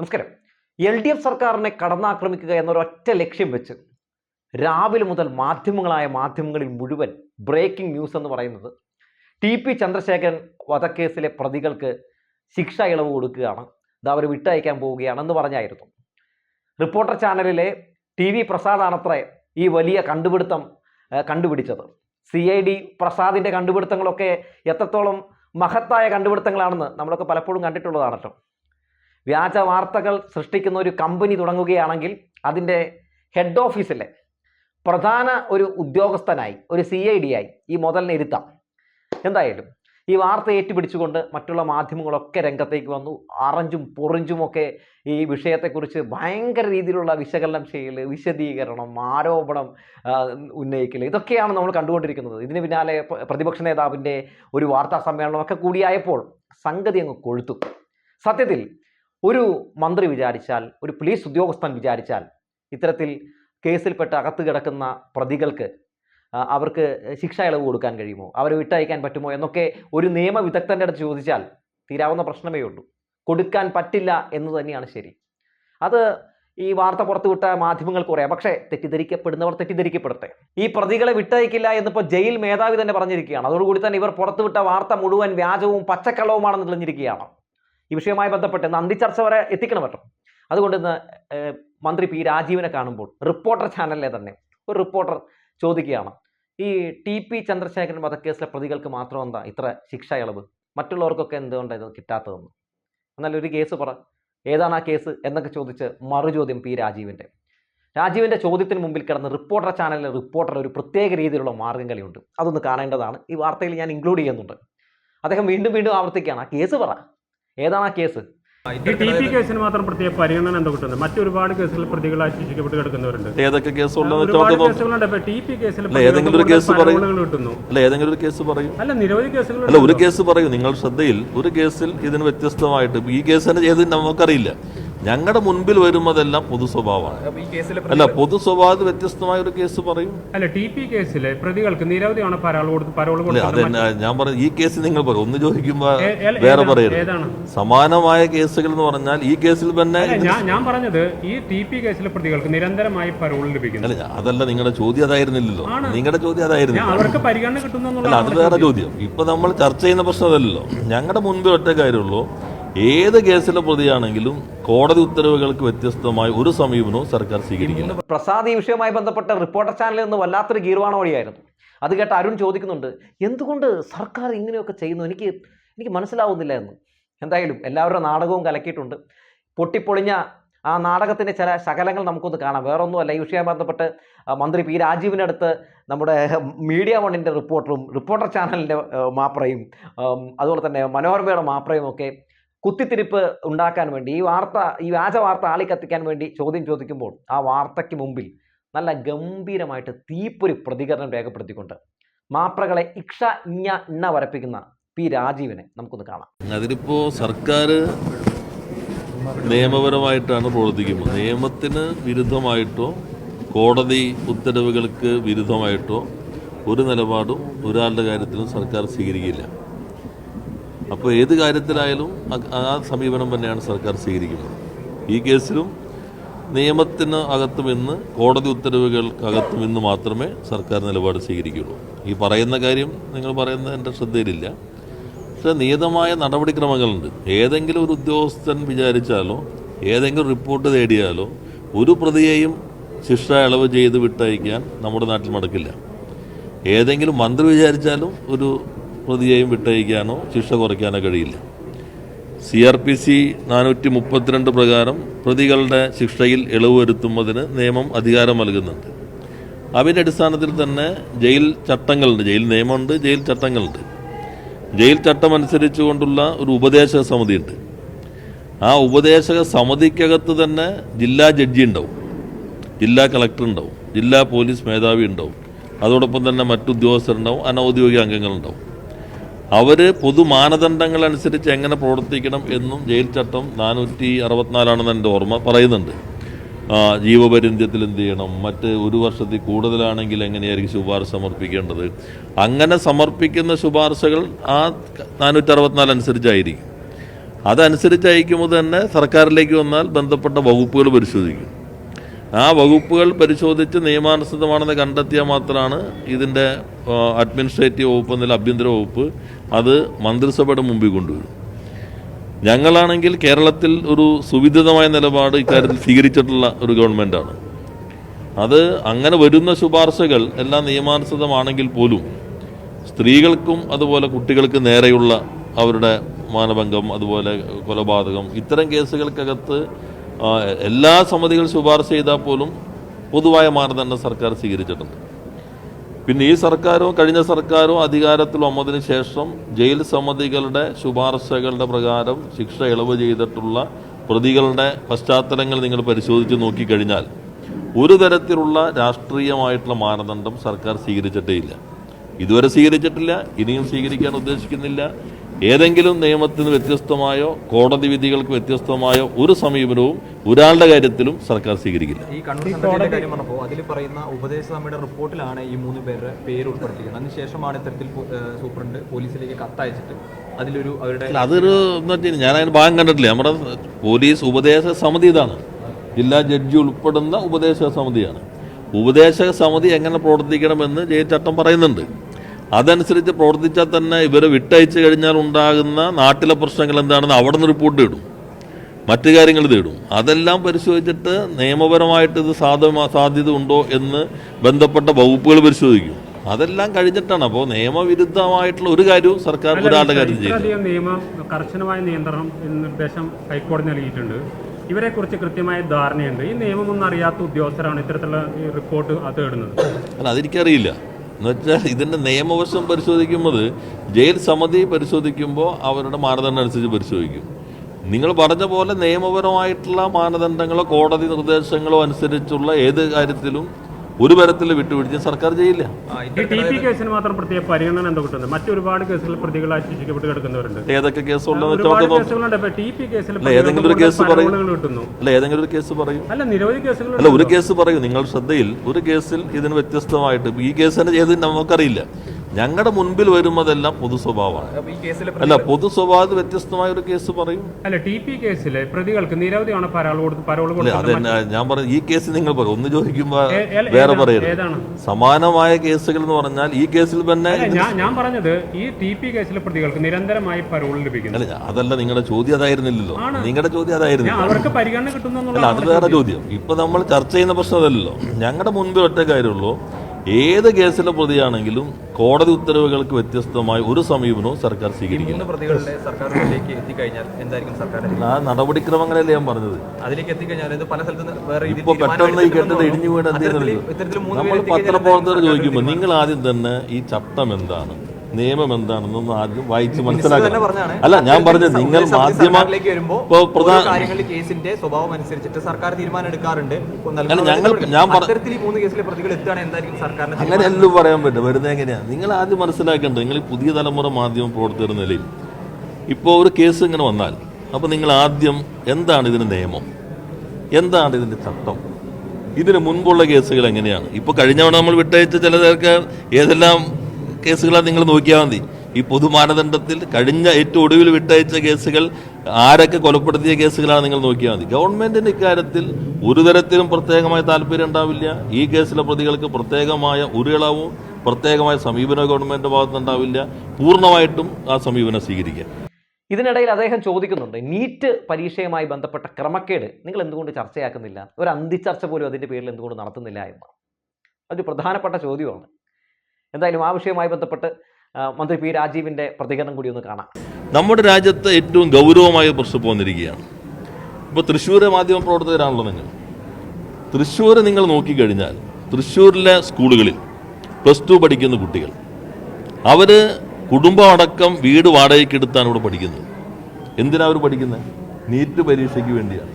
നമസ്കാരം. L D F സർക്കാരിനെ കടന്നാക്രമിക്കുക എന്നൊരൊറ്റ ലക്ഷ്യം വെച്ച് രാവിലെ മുതൽ മാധ്യമങ്ങളായ മാധ്യമങ്ങളിൽ മുഴുവൻ ബ്രേക്കിംഗ് ന്യൂസ് എന്ന് പറയുന്നത് ടി പി ചന്ദ്രശേഖരൻ വധക്കേസിലെ പ്രതികൾക്ക് ശിക്ഷ ഇളവ് കൊടുക്കുകയാണ്. ഇത് അവർ വിട്ടയക്കാൻ പോവുകയാണെന്ന് പറഞ്ഞായിരുന്നു. റിപ്പോർട്ടർ ചാനലിലെ ടി വി പ്രസാദാണത്രേ ഈ വലിയ കണ്ടുപിടുത്തം കണ്ടുപിടിച്ചത്. സി ഐ ഡി പ്രസാദിന്റെ കണ്ടുപിടുത്തങ്ങളൊക്കെ എത്രത്തോളം മഹത്തായ കണ്ടുപിടുത്തങ്ങളാണെന്ന് നമ്മളൊക്കെ പലപ്പോഴും കണ്ടിട്ടുള്ളതാണല്ലോ. വ്യാജ വാർത്തകൾ സൃഷ്ടിക്കുന്ന ഒരു കമ്പനി തുടങ്ങുകയാണെങ്കിൽ അതിന്റെ ഹെഡ് ഓഫീസിലെ പ്രധാന ഒരു ഉദ്യോഗസ്ഥനായി ഒരു സി ഐ ഡി ആയി ഈ മുതലിനെ ഇരുത്താം. എന്തായാലും ഈ വാർത്ത ഏറ്റുപിടിച്ചുകൊണ്ട് മറ്റുള്ള മാധ്യമങ്ങളൊക്കെ രംഗത്തേക്ക് വന്നു. അറഞ്ചും പൊറിഞ്ചുമൊക്കെ ഈ വിഷയത്തെക്കുറിച്ച് ഭയങ്കര രീതിയിലുള്ള വിശകലനം ചെയ്യൽ വിശദീകരണം ആരോപണം ഉന്നയിക്കൽ ഇതൊക്കെയാണ് നമ്മൾ കണ്ടുകൊണ്ടിരിക്കുന്നത്. ഇതിന് പിന്നാലെ പ്രതിപക്ഷ നേതാവിന്റെ ഒരു വാർത്താ സമ്മേളനമൊക്കെ കൂടിയായപ്പോൾ സംഗതി അങ്ങ് കൊഴുത്തു. സത്യത്തിൽ ഒരു മന്ത്രി വിചാരിച്ചാൽ ഒരു പോലീസ് ഉദ്യോഗസ്ഥൻ വിചാരിച്ചാൽ ഇത്തരത്തിൽ കേസിൽപ്പെട്ട് അകത്ത് കിടക്കുന്ന പ്രതികൾക്ക് അവർക്ക് ശിക്ഷ ഇളവ് കൊടുക്കാൻ കഴിയുമോ? അവരെ വിട്ടയക്കാൻ പറ്റുമോ? എന്നൊക്കെ ഒരു നിയമവിദഗ്ധന്റെ അടുത്ത് ചോദിച്ചാൽ തീരാവുന്ന പ്രശ്നമേ ഉള്ളൂ. കൊടുക്കാൻ പറ്റില്ല എന്ന് തന്നെയാണ് ശരി. അത് ഈ വാർത്ത പുറത്തുവിട്ട മാധ്യമങ്ങൾ പറയാം പക്ഷേ തെറ്റിദ്ധരിക്കപ്പെടുന്നവർ തെറ്റിദ്ധരിക്കപ്പെടട്ടെ. ഈ പ്രതികളെ വിട്ടയക്കില്ല എന്നിപ്പോൾ ജയിൽ മേധാവി തന്നെ പറഞ്ഞിരിക്കുകയാണ്. അതോടുകൂടി തന്നെ ഇവർ പുറത്തുവിട്ട വാർത്ത മുഴുവൻ വ്യാജവും പച്ചക്കള്ളവുമാണെന്ന് തെളിഞ്ഞിരിക്കുകയാണ്. ഈ വിഷയവുമായി ബന്ധപ്പെട്ട് ഇന്ന് വരെ പറ്റും അതുകൊണ്ട് ഇന്ന് മന്ത്രി പി രാജീവിനെ കാണുമ്പോൾ റിപ്പോർട്ടർ ചാനലിലെ തന്നെ ഒരു റിപ്പോർട്ടർ ചോദിക്കുകയാണ്. ഈ ടി പി ചന്ദ്രശേഖരൻ വധക്കേസിലെ പ്രതികൾക്ക് മാത്രം എന്താ ഇത്ര ശിക്ഷ ഇളവ്? മറ്റുള്ളവർക്കൊക്കെ എന്തുകൊണ്ടാണ് ഇത് കിട്ടാത്തതെന്ന്? എന്നാൽ ഒരു കേസ് പറ. ഏതാണ് ആ കേസ് എന്നൊക്കെ ചോദിച്ച് മറുചോദ്യം പി രാജീവിന്റെ. രാജീവിന്റെ ചോദ്യത്തിന് മുമ്പിൽ കിടന്ന് റിപ്പോർട്ടർ ചാനലിലെ റിപ്പോർട്ടർ ഒരു പ്രത്യേക രീതിയിലുള്ള മാർഗം കളിയുണ്ട് അതൊന്ന് കാണേണ്ടതാണ്. ഈ വാർത്തയിൽ ഞാൻ ഇൻക്ലൂഡ് ചെയ്യുന്നുണ്ട്. അദ്ദേഹം വീണ്ടും വീണ്ടും ആവർത്തിക്കുകയാണ്. ആ കേസ് പറ. ഏതാണ് ആ കേസ്? ഈ ടി പി കേസിന് മാത്രം പ്രത്യേക പരിഗണന എന്താ കിട്ടുന്നത് മറ്റൊരുപാട് കേസുകൾ പ്രതികളായി ശിക്ഷിക്കപ്പെട്ട് കിടക്കുന്നവരുണ്ട്. ഏതൊക്കെ കേസുള്ളതെന്ന് വെച്ചാൽ ഒരുപാട് നമുക്ക് കേസുകളുണ്ട്. ടി പി കേസിൽ ഏതെങ്കിലും ഒരു കേസ് പറയൂ. കിട്ടുന്നു. അല്ല ഏതെങ്കിലും ഒരു കേസ് പറയും. അല്ല നിരവധി അല്ല ഒരു കേസ് പറയൂ. നിങ്ങൾ ശ്രദ്ധയിൽ ഒരു കേസിൽ ഇതിന് വ്യത്യസ്തമായിട്ട് ഈ കേസിന് ഏത് നമുക്കറിയില്ല. ഞങ്ങളുടെ മുൻപിൽ വരുന്നതെല്ലാം പൊതു സ്വഭാവമാണ്. അല്ല പൊതു സ്വഭാവത്തിൽ വ്യത്യസ്തമായ ഒരു കേസ് പറയും. അല്ല ടി പി കേസിലെ പ്രതികൾക്ക് നിരവധിയാണ് ഞാൻ പറഞ്ഞു ഈ കേസ് നിങ്ങൾ പറയും. ഒന്ന് ചോദിക്കുമ്പോ വേറെ? പറയരുത്. സമാനമായ കേസുകൾ എന്ന് പറഞ്ഞാൽ ഈ കേസിൽ തന്നെ ഞാൻ പറഞ്ഞത് ഈ ടി പി കേസിലെ പ്രതികൾക്ക് നിരന്തരമായി പരോൾ ലഭിക്കുന്നു. അല്ല അതല്ല നിങ്ങളുടെ ചോദ്യം അതായിരുന്നില്ലല്ലോ. നിങ്ങളുടെ ചോദ്യം ഞാൻ അതായിരുന്നില്ല അവർക്ക് പരിഗണന കിട്ടുന്നു അത് വേറെ ചോദ്യം. ഇപ്പൊ നമ്മൾ ചർച്ച ചെയ്യുന്ന പ്രശ്നം അതല്ലല്ലോ ഞങ്ങളുടെ മുൻപിൽ ഒറ്റ കാര്യമുള്ളൂ ഏത് കേസിലെ പ്രതിയാണെങ്കിലും കോടതി ഉത്തരവുകൾക്ക് വ്യത്യസ്തമായ ഒരു സമീപനവും സർക്കാർ സ്വീകരിക്കില്ല. പ്രസാദ് ഈ വിഷയവുമായി ബന്ധപ്പെട്ട റിപ്പോർട്ടർ ചാനലിൽ നിന്ന് വല്ലാത്തൊരു ഗീർവാണോടിയായിരുന്നു അത് കേട്ട അരുൺ ചോദിക്കുന്നുണ്ട് എന്തുകൊണ്ട് സർക്കാർ ഇങ്ങനെയൊക്കെ ചെയ്യുന്നു? എനിക്ക് എനിക്ക് മനസ്സിലാവുന്നില്ല എന്ന്. എന്തായാലും എല്ലാവരുടെ നാടകവും കലക്കിയിട്ടുണ്ട്. പൊട്ടിപ്പൊളിഞ്ഞ ആ നാടകത്തിന്റെ ചില ശകലങ്ങൾ നമുക്കൊന്ന് കാണാം. വേറൊന്നുമല്ല ഈ വിഷയവുമായി ബന്ധപ്പെട്ട് മന്ത്രി പി രാജീവിന്റെ അടുത്ത് നമ്മുടെ മീഡിയ വണ്ണിന്റെ റിപ്പോർട്ടറും റിപ്പോർട്ടർ ചാനലിന്റെ മാപ്രയും അതുപോലെ തന്നെ മനോരമയുടെ മാപ്രയും ഒക്കെ കുത്തിത്തിരിപ്പ് ഉണ്ടാക്കാൻ വേണ്ടി ഈ വാർത്ത ഈ വ്യാജ വാർത്ത ആളിക്കത്തിക്കാൻ വേണ്ടി ചോദ്യം ചോദിക്കുമ്പോൾ ആ വാർത്തയ്ക്ക് മുമ്പിൽ നല്ല ഗംഭീരമായിട്ട് തീപ്പൊരു പ്രതികരണം രേഖപ്പെടുത്തിക്കൊണ്ട് മാപ്രകളെ ഇക്ഷ ഇഞ്ഞ ഇണ്ണ വരപ്പിക്കുന്ന പി രാജീവിനെ നമുക്കൊന്ന് കാണാം. അതിലിപ്പോ സർക്കാർ നിയമപരമായിട്ടാണ് പ്രവർത്തിക്കുന്നത്. നിയമത്തിന് വിരുദ്ധമായിട്ടോ കോടതി ഉത്തരവുകൾക്ക് വിരുദ്ധമായിട്ടോ ഒരു നിലപാടും ഒരാളുടെ കാര്യത്തിലും സർക്കാർ സ്വീകരിക്കില്ല. അപ്പോൾ ഏത് കാര്യത്തിലായാലും ആ സമീപനം തന്നെയാണ് സർക്കാർ സ്വീകരിക്കുന്നത്. ഈ കേസിലും നിയമത്തിന് അകത്തും ഇന്ന് കോടതി ഉത്തരവുകൾക്കകത്തു നിന്ന് മാത്രമേ സർക്കാർ നിലപാട് സ്വീകരിക്കുകയുള്ളൂ. ഈ പറയുന്ന കാര്യം നിങ്ങൾ പറയുന്നത് എന്റെ ശ്രദ്ധയിലില്ല. പക്ഷേ നിയതമായ നടപടിക്രമങ്ങളുണ്ട്. ഏതെങ്കിലും ഒരു ഉദ്യോഗസ്ഥൻ വിചാരിച്ചാലോ ഏതെങ്കിലും റിപ്പോർട്ട് തേടിയാലോ ഒരു പ്രതിയെയും ശിക്ഷ ഇളവ് ചെയ്ത് വിട്ടയക്കാൻ നമ്മുടെ നാട്ടിൽ നടക്കില്ല ഏതെങ്കിലും മന്ത്രി വിചാരിച്ചാലും ഒരു പ്രതിയെയും വിട്ടയക്കാനോ ശിക്ഷ കുറയ്ക്കാനോ കഴിയില്ല. സി ആർ പി സി നാനൂറ്റി മുപ്പത്തിരണ്ട് പ്രകാരം പ്രതികളുടെ ശിക്ഷയിൽ ഇളവ് വരുത്തുന്നതിന് നിയമം അധികാരം നൽകുന്നുണ്ട്. അതിന്റെ അടിസ്ഥാനത്തിൽ തന്നെ ജയിൽ ചട്ടങ്ങളുണ്ട്. ജയിൽ നിയമമുണ്ട് ജയിൽ ചട്ടങ്ങളുണ്ട്. ജയിൽ ചട്ടം അനുസരിച്ചുകൊണ്ടുള്ള ഒരു ഉപദേശക സമിതിയുണ്ട്. ആ ഉപദേശക സമിതിക്കകത്ത് തന്നെ ജില്ലാ ജഡ്ജി ഉണ്ടാവും. ജില്ലാ കളക്ടർ ഉണ്ടാവും. ജില്ലാ പോലീസ് മേധാവി ഉണ്ടാവും. അതോടൊപ്പം തന്നെ മറ്റു ഉദ്യോഗസ്ഥരുണ്ടാവും അനൗദ്യോഗിക അംഗങ്ങളുണ്ടാവും അവർ പൊതു മാനദണ്ഡങ്ങൾ അനുസരിച്ച് എങ്ങനെ പ്രവർത്തിക്കണം എന്നും ജയിൽ ചട്ടം നാനൂറ്റി അറുപത്തിനാലാണെന്ന് എന്റെ ഓർമ്മ പറയുന്നുണ്ട്. ജീവപരിന്ത്യത്തിൽ എന്ത് ചെയ്യണം? മറ്റ് ഒരു വർഷത്തിൽ കൂടുതലാണെങ്കിൽ എങ്ങനെയായിരിക്കും ശുപാർശ സമർപ്പിക്കേണ്ടത്? അങ്ങനെ സമർപ്പിക്കുന്ന ശുപാർശകൾ ആ നാനൂറ്റി അറുപത്തിനാല് അനുസരിച്ചായിരിക്കും. അതനുസരിച്ച് അയക്കുമ്പോൾ തന്നെ സർക്കാരിലേക്ക് വന്നാൽ ബന്ധപ്പെട്ട വകുപ്പുകൾ പരിശോധിക്കും. ആ വകുപ്പുകൾ പരിശോധിച്ച് നിയമാനുസൃതമാണെന്ന് കണ്ടെത്തിയാൽ മാത്രമാണ് ഇതിന്റെ അഡ്മിനിസ്ട്രേറ്റീവ് വകുപ്പ് എന്നതിൽ ആഭ്യന്തര വകുപ്പ് അത് മന്ത്രിസഭയുടെ മുമ്പിൽ കൊണ്ടുവരും. ഞങ്ങളാണെങ്കിൽ കേരളത്തിൽ ഒരു സുവിദിതമായ നിലപാട് ഇക്കാര്യത്തിൽ സ്വീകരിച്ചിട്ടുള്ള ഒരു ഗവൺമെന്റാണ് അത് അങ്ങനെ വരുന്ന ശുപാർശകൾ എല്ലാം നിയമാനുസൃതമാണെങ്കിൽ പോലും സ്ത്രീകൾക്കും അതുപോലെ കുട്ടികൾക്ക് നേരെയുള്ള അവരുടെ മാനഭംഗം അതുപോലെ കൊലപാതകം ഇത്തരം കേസുകൾക്കകത്ത് എല്ലാ സമിതികൾ ശുപാർശ ചെയ്താൽ പോലും പൊതുവായ മാനദണ്ഡം സർക്കാർ സ്വീകരിച്ചിട്ടുണ്ട്. പിന്നെ ഈ സർക്കാരോ കഴിഞ്ഞ സർക്കാരോ അധികാരത്തിൽ വന്നതിന് ശേഷം ജയിൽ സമിതികളുടെ ശുപാർശകളുടെ പ്രകാരം ശിക്ഷ ഇളവ് ചെയ്തിട്ടുള്ള പ്രതികളുടെ പശ്ചാത്തലങ്ങൾ നിങ്ങൾ പരിശോധിച്ച് നോക്കിക്കഴിഞ്ഞാൽ ഒരു തരത്തിലുള്ള രാഷ്ട്രീയമായിട്ടുള്ള മാനദണ്ഡം സർക്കാർ സ്വീകരിച്ചിട്ടേ ഇല്ല. ഇതുവരെ സ്വീകരിച്ചിട്ടില്ല ഇനിയും സ്വീകരിക്കാൻ ഉദ്ദേശിക്കുന്നില്ല. ഏതെങ്കിലും നിയമത്തിന് വ്യത്യസ്തമായോ കോടതി വിധികൾക്ക് വ്യത്യസ്തമായോ ഒരു സമീപനവും ഒരാളുടെ കാര്യത്തിലും സർക്കാർ സ്വീകരിക്കില്ല. ഈ കണ്ണൂർ സംഘത്തിന്റെ കാര്യം പറഞ്ഞപ്പോൾ അതിൽ പറയുന്ന ഉപദേശ സമിതിയുടെ റിപ്പോർട്ടിലാണ് ഈ മൂന്ന് പേരുടെ പേര് ഉൾപ്പെടുത്തിയിരിക്കുന്നത് അതിനുശേഷമാണ് ഇത്തരത്തിൽ സൂപ്രണ്ട് പോലീസിലേക്ക് കത്തയച്ചിട്ട് അതിലൊരു അവരുടെ അല്ല അതൊരു എന്ന് വെച്ചാൽ ഞാൻ അതിന് ഭാഗം കണ്ടിട്ടില്ല. നമ്മുടെ പോലീസ് ഉപദേശ സമിതി ഇതാണ്. ജില്ലാ ജഡ്ജി ഉൾപ്പെടുന്ന ഉപദേശക സമിതിയാണ്. ഉപദേശക സമിതി എങ്ങനെ പ്രവർത്തിക്കണമെന്ന് ജയിൽ ചട്ടം പറയുന്നുണ്ട്. അതനുസരിച്ച് പ്രവർത്തിച്ചാൽ തന്നെ ഇവരെ വിട്ടയച്ചു കഴിഞ്ഞാൽ ഉണ്ടാകുന്ന നാട്ടിലെ പ്രശ്നങ്ങൾ എന്താണെന്ന് അവിടെ നിന്ന് റിപ്പോർട്ട് ഇടും. മറ്റു കാര്യങ്ങൾ തേടും അതെല്ലാം പരിശോധിച്ചിട്ട് നിയമപരമായിട്ട് ഇത് സാധ്യമാ സാധ്യത ഉണ്ടോ എന്ന് ബന്ധപ്പെട്ട വകുപ്പുകൾ പരിശോധിക്കും. അതെല്ലാം കഴിഞ്ഞിട്ടാണ്. അപ്പോൾ നിയമവിരുദ്ധമായിട്ടുള്ള ഒരു കാര്യവും സർക്കാർ ഒരാളുടെ കാര്യം ചെയ്യും നിയമം കർശനമായ നിയന്ത്രണം നിർദ്ദേശം ഹൈക്കോടതി നൽകിയിട്ടുണ്ട്. ഇവരെ കുറിച്ച് കൃത്യമായ ധാരണയുണ്ട്. ഈ നിയമമൊന്നും അറിയാത്ത ഉദ്യോഗസ്ഥരാണ് ഇത്തരത്തിലുള്ള റിപ്പോർട്ട് അത് തേടുന്നത് അല്ല അതെനിക്കറിയില്ല. എന്നുവെച്ചാൽ ഇതിന്റെ നിയമവശം പരിശോധിക്കുമ്പോൾ ജയിൽ സമിതി പരിശോധിക്കുമ്പോൾ അവരുടെ മാനദണ്ഡം അനുസരിച്ച് പരിശോധിക്കും. നിങ്ങൾ പറഞ്ഞ പോലെ നിയമപരമായിട്ടുള്ള മാനദണ്ഡങ്ങളോ കോടതി നിർദ്ദേശങ്ങളോ അനുസരിച്ചുള്ള ഏത് കാര്യത്തിലും ഒരു തരത്തിൽ വിട്ടുപിടിച്ച് സർക്കാർ ചെയ്യില്ല. മറ്റൊരുപാട് കേസുകൾ പ്രതികളായി ശിക്ഷിക്കപ്പെട്ട് കിടക്കുന്നവരുണ്ട്. ഏതൊക്കെ കേസുകളുണ്ട്. ഏതെങ്കിലും ഒരു കേസ് പറയും. അല്ല ഏതെങ്കിലും ഒരു കേസ് പറയും. അല്ല നിരവധി കേസുകൾ അല്ല ഒരു കേസ് പറയൂ. നിങ്ങൾ ശ്രദ്ധയിൽ ഒരു കേസിൽ ഇതിന് വ്യത്യസ്തമായിട്ട് ഈ കേസ് തന്നെ ചെയ്ത് നമുക്കറിയില്ല. ഞങ്ങളുടെ മുൻപിൽ വരുന്നതെല്ലാം പൊതു സ്വഭാവമാണ്. അല്ല പൊതു സ്വഭാവത്തിൽ വ്യത്യസ്തമായ ഒരു കേസ് പറയും. അല്ല ടി പി കേസിലെ പ്രതികൾക്ക് നിരവധിയാണ് പരോൾ കൊടുത്ത് പരോൾ ഞാൻ പറഞ്ഞു ഈ കേസ് നിങ്ങൾ പറയും. ഒന്ന് ചോദിക്കുമ്പോ ഏ- ഏ- വേറെ പറയും പറയരുത്. സമാനമായ കേസുകൾ എന്ന് പറഞ്ഞാൽ ഈ കേസിൽ തന്നെ ഞാൻ ഞാൻ പറഞ്ഞത് ഈ ടി പി കേസിലെ പ്രതികൾക്ക് നിരന്തരമായി പരോൾ ലഭിക്കുന്നു. അല്ല അതല്ല നിങ്ങളുടെ ചോദ്യം അതായിരുന്നില്ലല്ലോ. നിങ്ങളുടെ ചോദ്യം അതായിരുന്നു അതായിരുന്നില്ല അവർക്ക് പരിഗണന കിട്ടുന്നു അല്ല അത് വേറെ ചോദ്യം. ഇപ്പൊ നമ്മൾ ചർച്ച ചെയ്യുന്ന പ്രശ്നം അതല്ലല്ലോ. ഞങ്ങളുടെ മുൻപിൽ ഒറ്റ കാര്യമുള്ളൂ ഏത് കേസിലെ പ്രതിയാണെങ്കിലും കോടതി ഉത്തരവുകൾക്ക് വ്യത്യസ്തമായ ഒരു സമീപനവും സർക്കാർ സ്വീകരിക്കില്ല. സർക്കാരിന്റെ ആ നടപടിക്രമങ്ങളല്ലേ ഞാൻ പറഞ്ഞത്. ഇപ്പൊ പെട്ടെന്ന് ഈ കെട്ടിടം ഇടിഞ്ഞു വീണ് എന്ത് നമ്മൾ പത്രപ്രവർത്തകർ ചോദിക്കുമ്പോൾ നിങ്ങൾ ആദ്യം തന്നെ ഈ ചട്ടം എന്താണ്? നിയമം എന്താണെന്നൊന്ന് ആദ്യം വായിച്ച് മനസ്സിലാക്കി മനസ്സിലാക്കണം. അല്ല ഞാൻ പറഞ്ഞത് നിങ്ങൾ മാധ്യമ വരുമ്പോ പ്രധാന കേസിന്റെ സ്വഭാവം അനുസരിച്ചിട്ട് സർക്കാർ തീരുമാനം എടുക്കാറുണ്ട്. അല്ല, ഞങ്ങൾ- ഞാൻ അങ്ങനെ എല്ലാം പറയാൻ പറ്റും. വരുന്നത് എങ്ങനെയാ? നിങ്ങൾ ആദ്യം മനസ്സിലാക്കേണ്ടത് നിങ്ങൾ ഈ പുതിയ തലമുറ മാധ്യമ പ്രവർത്തകർ നിലയിൽ ഇപ്പോൾ ഒരു കേസ് ഇങ്ങനെ വന്നാൽ അപ്പോൾ നിങ്ങൾ ആദ്യം എന്താണ് ഇതിന് നിയമം? എന്താണ് ഇതിന്റെ ചട്ടം ഇതിന് മുൻപുള്ള കേസുകൾ എങ്ങനെയാണ്? ഇപ്പൊ കഴിഞ്ഞ തവണ നമ്മൾ വിട്ടയച്ച ചിലതൊക്കെ ഏതെല്ലാം കേസുകളാണ് നിങ്ങൾ നോക്കിയാൽ മതി. ഈ പൊതുമാനദണ്ഡത്തിൽ കഴിഞ്ഞ ഏറ്റവും ഒടുവിൽ വിട്ടയച്ച കേസുകൾ ആരൊക്കെ കൊലപ്പെടുത്തിയ കേസുകളാണ് നിങ്ങൾ നോക്കിയാൽ മതി. ഗവൺമെന്റിന്റെ ഇക്കാര്യത്തിൽ ഒരു തരത്തിലും പ്രത്യേകമായ താല്പര്യം ഉണ്ടാവില്ല. ഈ കേസിലെ പ്രതികൾക്ക് പ്രത്യേകമായ ഒരു ഇളവും പ്രത്യേകമായ സമീപനം ഗവൺമെന്റിന്റെ ഭാഗത്തുനിന്നുണ്ടാവില്ല പൂർണമായിട്ടും ആ സമീപനം സ്വീകരിക്കുക. ഇതിനിടയിൽ അദ്ദേഹം ചോദിക്കുന്നുണ്ട് നീറ്റ് പരീക്ഷയുമായി ബന്ധപ്പെട്ട ക്രമക്കേട് നിങ്ങൾ എന്തുകൊണ്ട് ചർച്ചയാക്കുന്നില്ല? ഒരു അന്തിച്ചർച്ച പോലും അതിന്റെ പേരിൽ എന്തുകൊണ്ട് നടത്തുന്നില്ല എന്ന്. അതൊരു പ്രധാനപ്പെട്ട ചോദ്യമാണ്. എന്തായാലും ആ വിഷയവുമായി ബന്ധപ്പെട്ട് മന്ത്രി പി രാജീവിന്റെ പ്രതികരണം കൂടി ഒന്ന് കാണാം. നമ്മുടെ രാജ്യത്ത് ഏറ്റവും ഗൗരവമായ പ്രശ്നം പോന്നിരിക്കുകയാണ് ഇപ്പോൾ തൃശ്ശൂരെ മാധ്യമ പ്രവർത്തകരാണല്ലോ നിങ്ങൾ. തൃശ്ശൂർ നിങ്ങൾ നോക്കിക്കഴിഞ്ഞാൽ തൃശ്ശൂരിലെ സ്കൂളുകളിൽ പ്ലസ് ടു പഠിക്കുന്ന കുട്ടികൾ അവർ കുടുംബം അടക്കം വീട് വാടകയ്ക്ക് എടുത്താണ് ഇവിടെ പഠിക്കുന്നത്. എന്തിനാ അവർ പഠിക്കുന്നത് നീറ്റ് പരീക്ഷയ്ക്ക് വേണ്ടിയാണ്.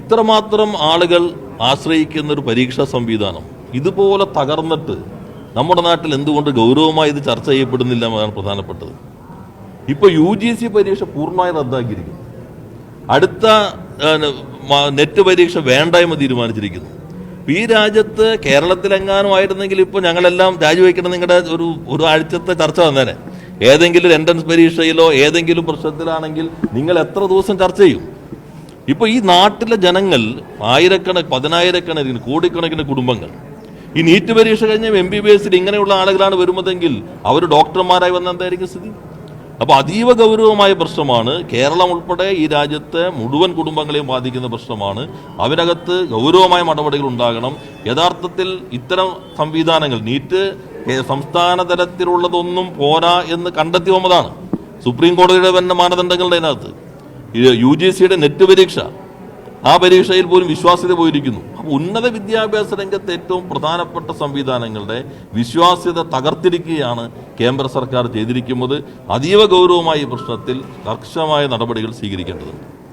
ഇത്രമാത്രം ആളുകൾ ആശ്രയിക്കുന്ന ഒരു പരീക്ഷാ സംവിധാനം ഇതുപോലെ തകർന്നിട്ട് നമ്മുടെ നാട്ടിൽ എന്തുകൊണ്ട് ഗൗരവമായി ഇത് ചർച്ച ചെയ്യപ്പെടുന്നില്ല എന്നതാണ് പ്രധാനപ്പെട്ടത്. ഇപ്പോൾ യു ജി സി പരീക്ഷ പൂർണമായി റദ്ദാക്കിയിരിക്കുന്നു. അടുത്ത നെറ്റ് പരീക്ഷ വേണ്ട എന്ന് തീരുമാനിച്ചിരിക്കുന്നു. ഈ രാജ്യത്ത് കേരളത്തിലെങ്ങാനും ആയിരുന്നെങ്കിൽ ഇപ്പോൾ ഞങ്ങളെല്ലാം രാജിവെക്കണം നിങ്ങളുടെ ഒരു ഒരു ആഴ്ചത്തെ ചർച്ച വന്നേനെ. ഏതെങ്കിലും എൻട്രൻസ് പരീക്ഷയിലോ ഏതെങ്കിലും പ്രശ്നത്തിലാണെങ്കിൽ നിങ്ങൾ എത്ര ദിവസം ചർച്ച ചെയ്യും? ഇപ്പോൾ ഈ നാട്ടിലെ ജനങ്ങൾ ആയിരക്കണക്കിന് പതിനായിരക്കണക്കിന് കോടിക്കണക്കിന് കുടുംബങ്ങൾ ഈ നീറ്റ് പരീക്ഷ കഴിഞ്ഞ എം ബി ബി എസിൽ ഇങ്ങനെയുള്ള ആളുകളാണ് വരുന്നതെങ്കിൽ അവർ ഡോക്ടർമാരായി വന്ന എന്തായിരിക്കും സ്ഥിതി? അപ്പൊ അതീവ ഗൗരവമായ പ്രശ്നമാണ് കേരളം ഉൾപ്പെടെ ഈ രാജ്യത്തെ മുഴുവൻ കുടുംബങ്ങളെയും ബാധിക്കുന്ന പ്രശ്നമാണ്. അവരകത്ത് ഗൗരവമായ നടപടികൾ ഉണ്ടാകണം. യഥാർത്ഥത്തിൽ ഇത്തരം സംവിധാനങ്ങൾ നീറ്റ് സംസ്ഥാന തലത്തിലുള്ളതൊന്നും പോരാ എന്ന് കണ്ടെത്തി വന്നതാണ് സുപ്രീം കോടതിയുടെ തന്നെ മാനദണ്ഡങ്ങളുടെ അതിനകത്ത്. യു ജി സിയുടെ നെറ്റ് പരീക്ഷ. ആ പരീക്ഷയിൽ പോലും വിശ്വാസ്യത പോയിരിക്കുന്നു. അപ്പോൾ ഉന്നത വിദ്യാഭ്യാസ രംഗത്തെ ഏറ്റവും പ്രധാനപ്പെട്ട സംവിധാനങ്ങളുടെ വിശ്വാസ്യത തകർത്തിരിക്കുകയാണ് കേന്ദ്ര സർക്കാർ ചെയ്തിരിക്കുന്നത്. അതീവ ഗൗരവമായ ഈ പ്രശ്നത്തിൽ കർശനമായ നടപടികൾ സ്വീകരിക്കേണ്ടതുണ്ട്.